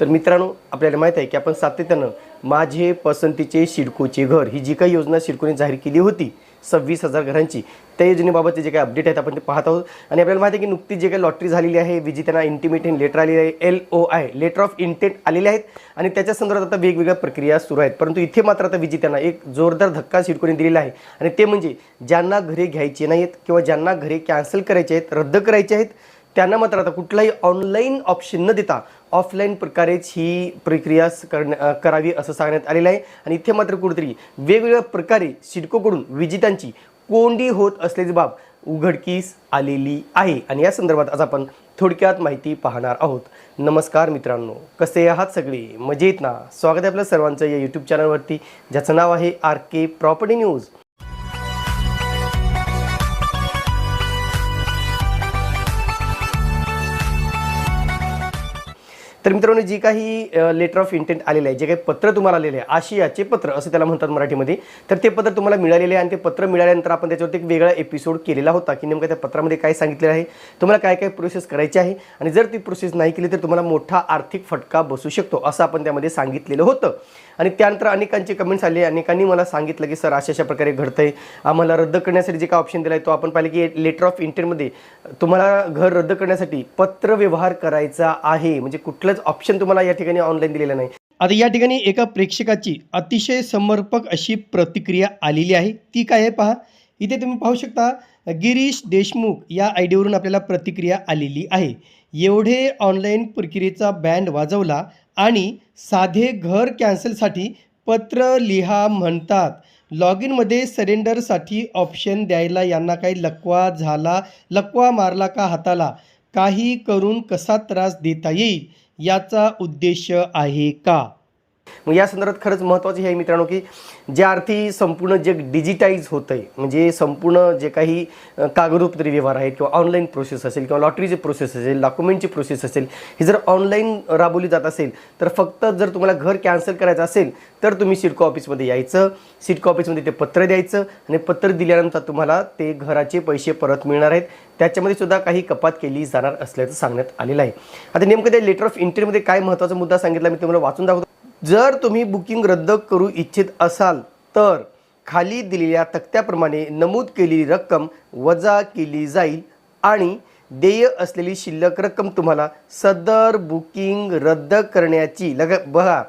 तर मित्रांनो आपल्याला माहीत आहे की आपण सातत्यानं माझे पसंतीचे शिडकोचे घर ही जी काही योजना शिडकोने जाहीर केली होती सव्वीस हजार घरांची त्या योजनेबाबतचे जे काही अपडेट आहेत आपण ते पाहत आहोत. आणि आपल्याला माहिती आहे की नुकतीच जे काही लॉटरी झालेली आहे विजेत्यांना इंटिमेटिंग लेटर आलेली आहे L O I letter of intent आलेले आहेत. आणि त्याच्या संदर्भात आता वेगवेगळ्या प्रक्रिया सुरू आहेत. परंतु इथे मात्र आता विजेत्यांना एक जोरदार धक्का सिडकोने दिलेला आहे. आणि ते म्हणजे ज्यांना घरे घ्यायचे नाहीत किंवा ज्यांना घरे कॅन्सल करायचे आहेत रद्द करायचे आहेत त्यांना मात्र आता कुठलाही ऑनलाईन ऑप्शन न देता ऑफलाईन प्रकारेच ही प्रक्रिया करण्या करावी असं सांगण्यात आलेलं आहे. आणि इथे मात्र कुठेतरी वेगवेगळ्या प्रकारे सिडकोकडून विजेत्यांची कोंडी होत असल्याची बाब उघडकीस आलेली आहे. आणि या संदर्भात आज आपण थोडक्यात माहिती पाहणार आहोत. नमस्कार मित्रांनो कसे आहात सगळे? मजेत ना? स्वागत आहे आपल्या सर्वांचं या यूट्यूब चॅनलवरती ज्याचं नाव आहे आर के प्रॉपर्टी न्यूज तर मित्रांनो जी काही लेटर ऑफ इंटेंट आलेलं आहे जे काही पत्र तुम्हाला आलेलं आहे आशियाचे पत्र असं त्याला म्हणतात मराठीमध्ये तर ते पत्र तुम्हाला मिळालेले आहे आणि ते पत्र मिळाल्यानंतर आपण त्याच्यावरती एक वेगळा एपिसोड केलेला होता की नेमकं त्या पत्रामध्ये काय सांगितलेलं आहे तुम्हाला काय काय प्रोसेस करायची आहे आणि जर ती प्रोसेस नाही केली तर तुम्हाला मोठा आर्थिक फटका बसू शकतो असं आपण त्यामध्ये सांगितलेलं होतं. आणि त्यानंतर अनेकांचे कमेंट्स आले. अनेकांनी मला सांगितलं की सर अशा अशा प्रकारे घडतंय. आम्हाला रद्द करण्यासाठी जे काय ऑप्शन दिला आहे तो आपण पाहिलं की लेटर ऑफ इंटेंटमध्ये तुम्हाला घर रद्द करण्यासाठी पत्र व्यवहार करायचा आहे. म्हणजे कुठलंच ऑप्शन तुम्हाला या ठिकाणी ऑनलाईन दिलेलं नाही. आता या ठिकाणी एका प्रेक्षकाची अतिशय समर्पक अशी प्रतिक्रिया आलेली आहे. ती काय आहे पहा. इथे तुम्ही पाहू शकता गिरीश देशमुख या आय डीवरून आपल्याला प्रतिक्रिया आलेली आहे. एवढे ऑनलाईन प्रक्रियेचा बँड वाजवला आणि साधे घर कॅन्सलसाठी पत्र लिहा म्हणतात. लॉग इनमध्ये सरेंडरसाठी ऑप्शन द्यायला यांना काही लकवा झाला लकवा मारला का हाताला? काही करून कसा त्रास देता येईल? याचा उद्देश आहे का? मग या संदर्भात खरंच महत्त्वाचं हे आहे मित्रांनो की ज्या अर्थी संपूर्ण जग डिजिटाईज होतं आहे म्हणजे संपूर्ण जे काही कागदोपत्री व्यवहार आहेत किंवा ऑनलाईन प्रोसेस असेल किंवा लॉटरीची प्रोसेस असेल डॉक्युमेंटची प्रोसेस असेल ही जर ऑनलाईन राबवली जात असेल तर फक्त जर तुम्हाला घर कॅन्सल करायचं असेल तर तुम्ही सिडको ऑफिसमध्ये यायचं. सिडको ऑफिसमध्ये ते पत्र द्यायचं आणि पत्र दिल्यानंतर तुम्हाला ते घराचे पैसे परत मिळणार आहेत. त्याच्यामध्ये सुद्धा काही कपात केली जाणार असल्याचं सांगण्यात आलेलं आहे. आता नेमकं त्या लेटर ऑफ इंट्रीमध्ये काय महत्त्वाचा मुद्दा सांगितला मी तुम्हाला वाचून दाखवतो. जर तुम्ही बुकिंग रद्द करू इच्छित असाल तर खाली दिलेल्या तक्त्याप्रमाणे नमूद केलेली रक्कम वजा केली जाईल आणि देय असलेली शिल्लक रक्कम तुम्हाला सदर बुकिंग रद्द करण्याची लग बघा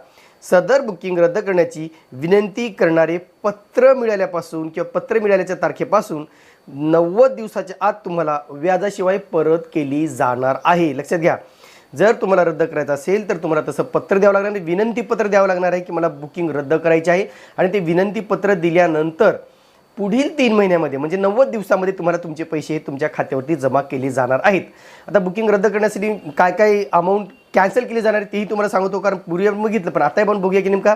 सदर बुकिंग रद्द करण्याची विनंती करणारे पत्र मिळाल्यापासून किंवा पत्र मिळाल्याच्या तारखेपासून नव्वद दिवसाच्या आत तुम्हाला व्याजाशिवाय परत केली जाणार आहे. लक्षात घ्या. जर तुम्हाला रद्द करायचं असेल तर तुम्हाला तसं पत्र द्यावं लागणार आहे विनंती पत्र द्यावं लागणार आहे की मला बुकिंग रद्द करायचे आहे. आणि ते विनंती पत्र दिल्यानंतर पुढील तीन महिन्यामध्ये म्हणजे नव्वद दिवसामध्ये तुम्हाला तुमचे पैसे हे तुमच्या खात्यावरती जमा केले जाणार आहेत. आता बुकिंग रद्द करण्यासाठी काय काय अमाऊंट कॅन्सल केली जाणार आहे तेही तुम्हाला सांगतो कारण पूर्वी बघितलं पण आता आपण बघूया की नेमका.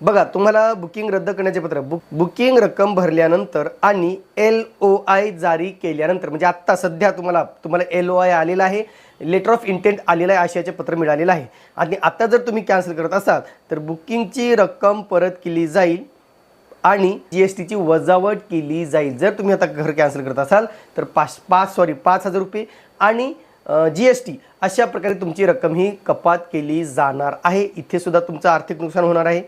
बघा तुम्हाला बुकिंग रद्द करण्याचे पत्र बुक बुकिंग रक्कम भरल्यानंतर आणि एल ओ आय जारी केल्यानंतर म्हणजे आत्ता सध्या तुम्हाला तुम्हाला एल ओ आय आलेला आहे. लेटर ऑफ इंटेंट आलेलं आहे आशयाचे पत्र मिळालेलं आहे. आणि आता जर तुम्ही कॅन्सल करत असाल तर बुकिंगची रक्कम परत केली जाईल आणि जी एस टीची वजावट केली जाईल. जर तुम्ही आता घर कॅन्सल करत असाल तर पाच पाच सॉरी पाच हजार रुपये आणि जी एस टी अशा प्रकारे तुमची रक्कम ही कपात केली जाणार आहे. इथे सुद्धा तुमचं आर्थिक नुकसान होणार आहे.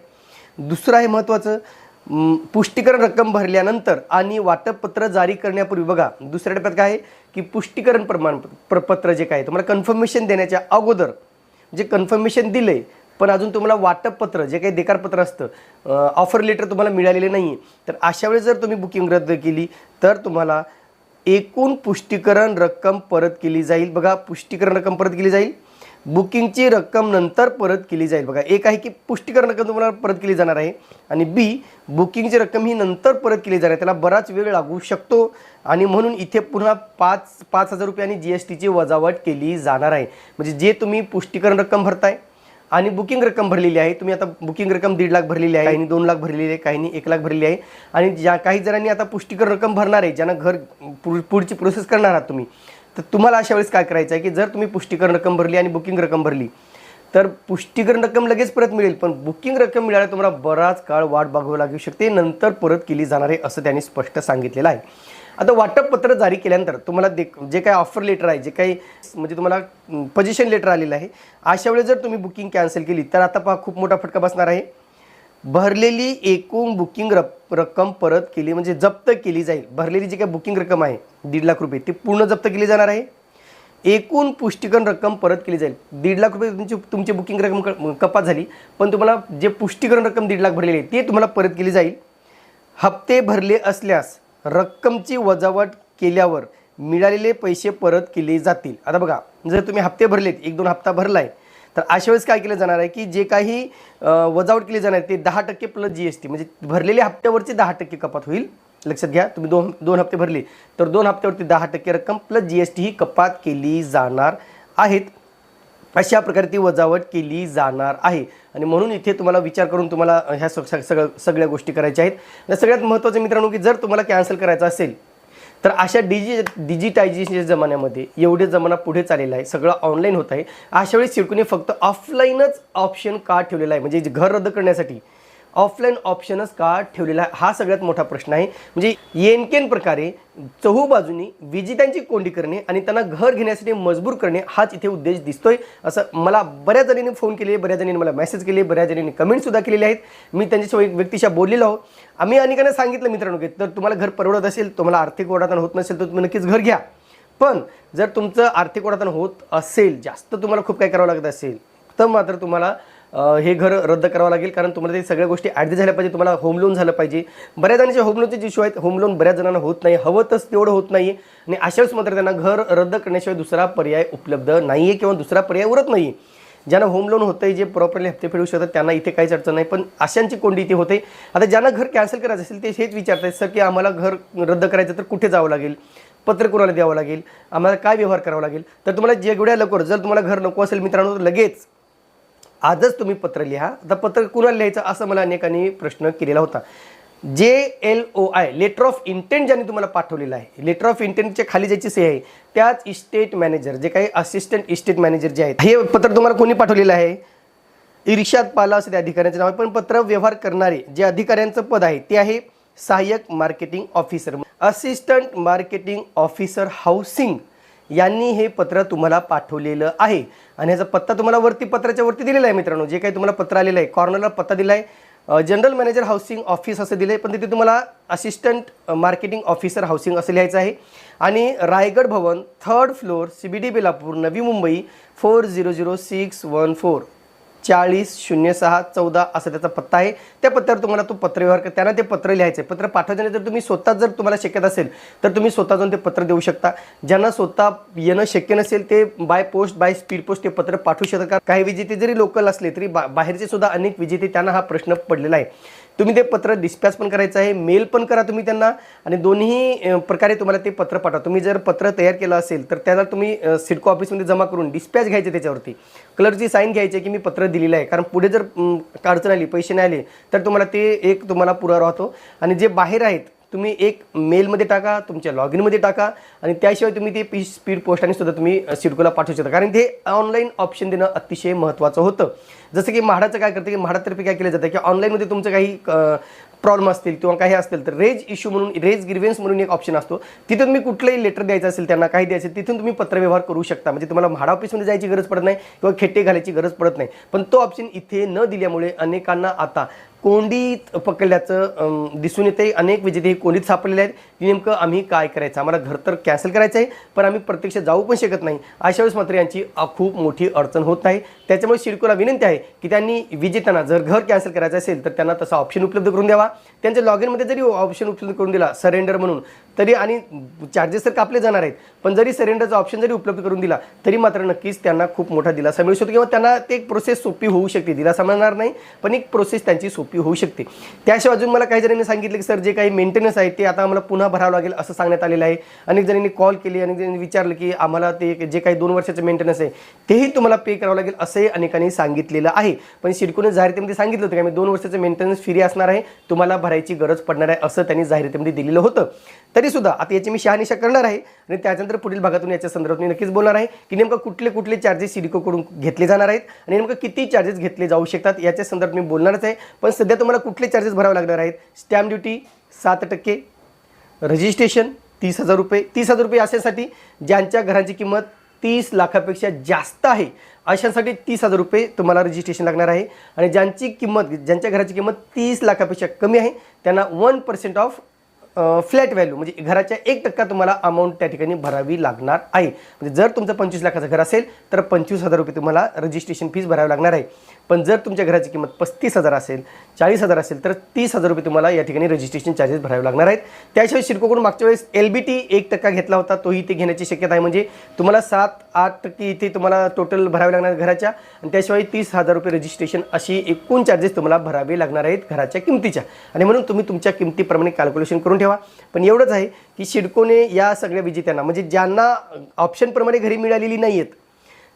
दुसरं आहे महत्त्वाचं पुष्टीकरण रक्कम भरल्यानंतर आणि वाटपपत्र जारी करण्यापूर्वी बघा दुसऱ्या टप्प्यात काय आहे? की पुष्टीकरण प्रमाणपत्र पत्र जे काय तुम्हाला कन्फर्मेशन देण्याच्या अगोदर जे कन्फर्मेशन दिले पण अजून तुम्हाला वाटपपत्र जे काही देकारपत्र असतं ऑफर लेटर तुम्हाला मिळालेले नाही आहे तर अशा वेळेस जर तुम्ही बुकिंग रद्द केली तर तुम्हाला एकूण पुष्टीकरण रक्कम परत केली जाईल. बघा पुष्टीकरण रक्कम परत केली जाईल. बुकिंगची रक्कम नंतर परत केली जाईल. बघा एक आहे की पुष्टीकरण रक्कम तुम्हाला परत केली जाणार आहे आणि बी बुकिंगची रक्कम ही नंतर परत केली जाणार आहे. त्याला बराच वेळ लागू शकतो आणि म्हणून इथे पुन्हा पाच पाच हजार रुपये आणि जी एस टीची वजावट केली जाणार आहे. म्हणजे जे तुम्ही पुष्टीकरण रक्कम भरताय आणि बुकिंग रक्कम भरलेली आहे तुम्ही आता बुकिंग रक्कम दीड लाख भरलेली आहे काहींनी दोन लाख भरलेली आहे काहींनी एक लाख भरलेली आहे आणि ज्या काही जणांनी आता पुष्टीकरण रक्कम भरणार आहे ज्यांना घर पुढची प्रोसेस करणार आहात तुम्ही तर तुम्हाला अशा वेळेस काय करायचं आहे की जर तुम्ही पुष्टीकरण रक्कम भरली आणि बुकिंग रक्कम भरली तर पुष्टीकरण रक्कम लगेच परत मिळेल पण बुकिंग रक्कम मिळायला तुम्हाला बराच काळ वाट बघावी लागू शकते. नंतर परत केली जाणार आहे असं त्यांनी स्पष्ट सांगितलेलं आहे. आता वाटप पत्र जारी केल्यानंतर तुम्हाला दे जे काही ऑफर लेटर आहे जे काही म्हणजे तुम्हाला पोझिशन लेटर आलेलं आहे अशा वेळेस जर तुम्ही बुकिंग कॅन्सल केली तर आता पहा खूप मोठा फटका बसणार आहे. भरलेली एकूण बुकिंग रप रक्कम परत केली म्हणजे जप्त केली जाईल. भरलेली जी काही बुकिंग रक्कम आहे दीड लाख रुपये ती पूर्ण जप्त केली जाणार आहे. एकूण पुष्टीकरण रक्कम परत केली जाईल. दीड लाख रुपये तुमची तुमची बुकिंग रक्कम क- कपात झाली पण तुम्हाला जे पुष्टीकरण रक्कम दीड लाख भरलेली आहे ते तुम्हाला परत केली जाईल. हप्ते भरले असल्यास रक्कमची वजावट केल्यावर मिळालेले पैसे परत केले जातील. आता बघा जर तुम्ही हप्ते भरलेत एक दोन हप्ता भरला आहे तर अशा वेळेस काय केलं जाणार आहे की जे काही वजावट केली जाणार आहे ते दहा टक्के प्लस जी एस टी म्हणजे भरलेल्या हप्त्यावरची दहा टक्के कपात होईल. लक्षात घ्या तुम्ही दोन दोन हप्ते भरले तर दोन हप्त्यावरती दहा टक्के रक्कम प्लस जी एस टी ही कपात केली जाणार आहेत. अशा प्रकारे ती वजावट केली जाणार आहे. आणि म्हणून इथे तुम्हाला विचार करून तुम्हाला ह्या सग सगळ्या गोष्टी करायच्या आहेत. सगळ्यात महत्त्वाचं मित्रांनो की जर तुम्हाला कॅन्सल करायचं असेल तर अशा डिजि डिजिटायझेशनच्या जमान्यामध्ये एवढे जमाना पुढे चाललेला आहे सगळं ऑनलाईन होत आहे. अशा वेळी सिडकोने फक्त ऑफलाईनच ऑप्शन का ठेवलेला आहे? म्हणजे घर रद्द करण्यासाठी. ऑफलाईन ऑप्शनच का ठेवलेला आहे हा सगळ्यात मोठा प्रश्न आहे. म्हणजे येनकेन प्रकारे चहू बाजूनी कोंडी करणे आणि त्यांना घर घेण्यासाठी मजबूर करणे हाच इथे उद्देश दिसतोय. असं मला बऱ्याच जणींनी फोन केले बऱ्याच जणींनी मला मेसेज केले बऱ्याच जणींनी कमेंटसुद्धा केलेले आहेत. मी त्यांच्याशिवाय एक व्यक्तीशी बोललेलो आहोत. आम्ही अनेकांना सांगितलं मित्रांनो की तर तुम्हाला घर परवडत असेल तुम्हाला आर्थिक ओढाताण होत नसेल तर तुम्ही नक्कीच घर घ्या. पण जर तुमचं आर्थिक ओढाताण होत असेल जास्त तुम्हाला खूप काय करावं लागत असेल तर मात्र तुम्हाला हे घर रद्द करावं लागेल कारण तुम्हाला ते सगळ्या गोष्टी ॲडजस्ट झाल्या पाहिजे तुम्हाला होम लोन झालं पाहिजे. बऱ्याच जणांचे होम लोनचे इश्यू आहेत. होम लोन बऱ्याच जणांना होत नाही हवं तसं तेवढं होत नाही. आणि अशाच मात्र त्यांना घर रद्द करण्याशिवाय दुसरा पर्याय उपलब्ध नाही आहे किंवा दुसरा पर्याय उरत नाही आहे ज्यांना होम लोन होतं आहे जे प्रॉपरली हप्ते फेडू शकतात त्यांना इथे काहीच अडचण नाही. पण अशांची कोंडी इथे होते. आता ज्यांना घर कॅन्सल करायचं असेल ते हेच विचारतात सर की आम्हाला घर रद्द करायचं तर कुठे जावं लागेल? पत्र कोणाला द्यावं लागेल? आम्हाला काय व्यवहार करावा लागेल? तर तुम्हाला जेवढ्या लवकर जर तुम्हाला घर नको असेल मित्रांनो तर लगेच आजच तुम्ही पत्र लिहा. आता पत्र कुणाला लिहायचं असं मला अनेकांनी प्रश्न केलेला होता. जे L O I letter of intent ज्यांनी तुम्हाला पाठवलेलं आहे लेटर ऑफ इंटेंटच्या खाली ज्याची सही आहे त्याच इस्टेट मॅनेजर जे काही असिस्टंट इस्टेट मॅनेजर जे आहेत हे पत्र तुम्हाला कोणी पाठवलेलं आहे? इर्षाद पाला असं त्या अधिकाऱ्यांचं नाव आहे पण पत्र व्यवहार करणारे जे अधिकाऱ्यांचं पद आहे ते आहे सहाय्यक marketing officer assistant marketing officer housing यांनी हे पत्र तुम्हाला पाठवलेलं आहे. आणि ह्याचा पत्ता तुम्हाला वरती पत्राच्या वरती दिलेला आहे मित्रांनो. जे काही तुम्हाला पत्र आलेलं आहे कॉर्नरला पत्ता दिला आहे जनरल मॅनेजर हाऊसिंग ऑफिस असं दिलं आहे पण तिथे तुम्हाला असिस्टंट मार्केटिंग ऑफिसर हाऊसिंग असं लिहायचं आहे. आणि Raigad Bhavan third floor C B D Belapur Navi Mumbai four zero zero six one four चाळीस शून्य सहा चौदा असा त्याचा पत्ता आहे. त्या पत्त्यावर तुम्हाला तो पत्रव्यवहार कर त्यांना ते पत्र लिहायचं आहे. पत्र पाठवायचं नाही तर तुम्ही स्वतः जर तुम्हाला शक्यता असेल तर तुम्ही स्वतः जाऊन ते पत्र देऊ शकता. ज्यांना स्वतः येणं शक्य नसेल ते by post by speed post ते पत्र पाठवू शकता. काही विजेते जरी लोकल असले तरी बा बाहेरचे सुद्धा अनेक विजेते त्यांना हा प्रश्न पडलेला आहे. तुम्ही ते पत्र डिस्पॅच पण करायचं आहे मेल पण करा तुम्ही त्यांना आणि दोन्ही प्रकारे तुम्हाला ते पत्र पाठवा. तुम्ही जर पत्र तयार केलं असेल तर त्याला तुम्ही सिडको ऑफिसमध्ये जमा करून डिस्पॅच घ्यायचे त्याच्यावरती. क्लर्कची साईन घ्यायची की मी पत्र दिलेलं आहे. कारण पुढे जर अडचण आली पैसे नाही आले तर तुम्हाला ते एक तुम्हाला पुरावा राहतो. आणि जे बाहेर आहेत तुम्ही एक मेलमध्ये टाका तुमच्या लॉग इनमध्ये टाका आणि त्याशिवाय तुम्ही ते पी स्पीड पोस्टाने सुद्धा तुम्ही सिडकोला पाठवू शकता. कारण ते ऑनलाईन ऑप्शन देणं अतिशय महत्त्वाचं होतं. जसं की म्हाडाचं काय करतं की म्हाडातर्फे काय केलं जातं की ऑनलाईनमध्ये तुमचं काही प्रॉब्लेम असतील किंवा काही असतील तर रेज इश्यू म्हणून रेज ग्रिव्हन्स म्हणून एक ऑप्शन असतो. तिथून तुम्ही कुठलंही लेटर द्यायचं असेल त्यांना काही द्यायचं तिथून तुम्ही पत्रव्यवहार करू शकता. म्हणजे तुम्हाला म्हाडा ऑफिसमध्ये जायची गरज पडत नाही किंवा खेटे घालायची गरज पडत नाही. पण तो ऑप्शन इथे न दिल्यामुळे अनेकांना आता कोंडीत पकडल्याचं दिसून येते अनेक विजेते हे कोंडीत सापडलेले आहेत. की नेमकं आम्ही काय करायचं? आम्हाला घर तर कॅन्सल करायचं आहे पण आम्ही प्रत्यक्ष जाऊ पण शकत नाही. अशा वेळेस मात्र यांची खूप मोठी अडचण होत आहे. त्याच्यामुळे शिडकोला विनंती आहे की त्यांनी विजेत्यांना जर घर कॅन्सल करायचं असेल तर त्यांना तसा ऑप्शन उपलब्ध करून द्यावा. त्यांच्या लॉग इनमध्ये जरी ऑप्शन उपलब्ध करून दिला सरेंडर म्हणून तरी आणि चार्जेस तर कापले जाणार आहेत. पण जरी सरेंडरचा ऑप्शन जरी उपलब्ध करून दिला तरी मात्र नक्कीच त्यांना खूप मोठा दिलासा मिळू शकतो किंवा त्यांना ते एक प्रोसेस सोपी होऊ शकते. दिलासा मिळणार नाही पण एक प्रोसेस त्यांची सोपी होऊ शकते. त्याशिवाय अजून मला काही जणांनी सांगितलं की सर जे काही मेंटेनन्स आहे ते आता आम्हाला पुन्हा भरावं लागेल असं सांगण्यात आलेलं आहे. अनेक जणांनी कॉल केली अनेक जणांनी विचारलं की आम्हाला ते जे काही दोन वर्षाचं मेंटेनन्स आहे तेही तुम्हाला पे करावं लागेल असंही अनेकांनी सांगितलेलं आहे. पण सिडकोने जाहिरातीमध्ये सांगितलं होतं की आम्ही दोन वर्षाचं मेंटेनन्स फ्री असणार आहे तुम्हाला भरायची गरज पडणार आहे असं त्यांनी जाहिरातीमध्ये दिलेलं होतं. तरी सुद्धा आता याची मी शहानिशा करणार आहे आणि त्याच्यानंतर पुढील भागातून याच्या संदर्भात मी नक्कीच बोलणार आहे की नेमकं कुठले कुठले चार्जेस सिडकोकडून घेतले जाणार आहेत आणि नेमकं किती चार्जेस घेतले जाऊ शकतात याच्या संदर्भात मी बोलणारच आहे. पण सध्या तुम्हाला कुठले चार्जेस भरावे लागणार आहेत? स्टॅम्प ड्युटी सात टक्के रजिस्ट्रेशन तीस हजार रुपये तीस हजार रुपये अशासाठी ज्यांच्या घरांची किंमत तीस लाखापेक्षा जास्त आहे. अशांसाठी तीस हजार रुपये तुम्हाला रजिस्ट्रेशन लागणार आहे. आणि ज्यांची किंमत ज्यांच्या घराची किंमत तीस लाखापेक्षा कमी आहे त्यांना one percent of flat value म्हणजे घराच्या एक टक्का तुम्हाला अमाऊंट त्या ठिकाणी भरावी लागणार आहे. म्हणजे जर तुमचं पंचवीस लाखाचं घर असेल तर पंचवीस हजार रुपये तुम्हाला रजिस्ट्रेशन फीस भरावी लागणार आहे. पण जर तुमच्या घराची किंमत पस्तीस हजार असेल चाळीस हजार असेल तर तीस हजार रुपये तुम्हाला या ठिकाणी रजिस्ट्रेशन चार्जेस भरावे लागणार आहेत. त्याशिवाय शिरकोकडून मागच्या वेळेस एल बी टी एक टक्का घेतला होता तोही इथे घेण्याची शक्यता आहे. म्हणजे तुम्हाला सात आठ टक्के इथे तुम्हाला टोटल भरावे लागणार घराच्या. आणि त्याशिवाय तीस हजार रुपये रजिस्ट्रेशन अशी एकूण चार्जेस तुम्हाला भरावे लागणार आहेत घराच्या किमतीच्या. आणि म्हणून तुम्ही तुमच्या किमतीप्रमाणे कॅल्क्युलेशन करून ठेवा. पण एवढंच आहे की शिडकोने या सगळ्या विजेत्यांना म्हणजे ज्यांना ऑप्शनप्रमाणे घरी मिळालेली नाही आहेत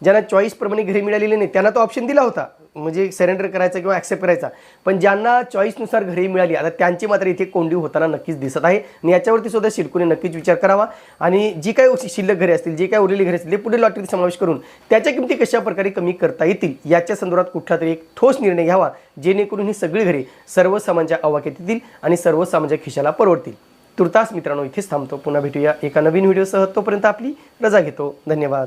ज्यांना चॉईसप्रमाणे घरी मिळालेली नाही त्यांना तो ऑप्शन दिला होता. म्हणजे सरेंडर करायचा किंवा ॲक्सेप्ट करायचा. पण ज्यांना चॉईसनुसार घरी मिळाली आता त्यांची मात्र इथे कोंडी होताना नक्कीच दिसत आहे. आणि याच्यावरती सुद्धा शिडकोने नक्कीच विचार करावा. आणि जी काय शिल्लक घरे असतील जे काय उरलेली घरे असतील ते पुढील लॉटरीत समावेश करून त्याच्या किमती कशा प्रकारे कमी करता येतील याच्या संदर्भात कुठला तरी एक ठोस निर्णय घ्यावा जेणेकरून ही सगळी घरे सर्वसामान्यांच्या आवाक्यात येतील आणि सर्वसामान्यांच्या खिशाला परवडतील. तुर्तास मित्रांनो इथेच थांबतो. पुन्हा भेटूया एका नवीन व्हिडिओसह तोपर्यंत आपली रजा घेतो. धन्यवाद.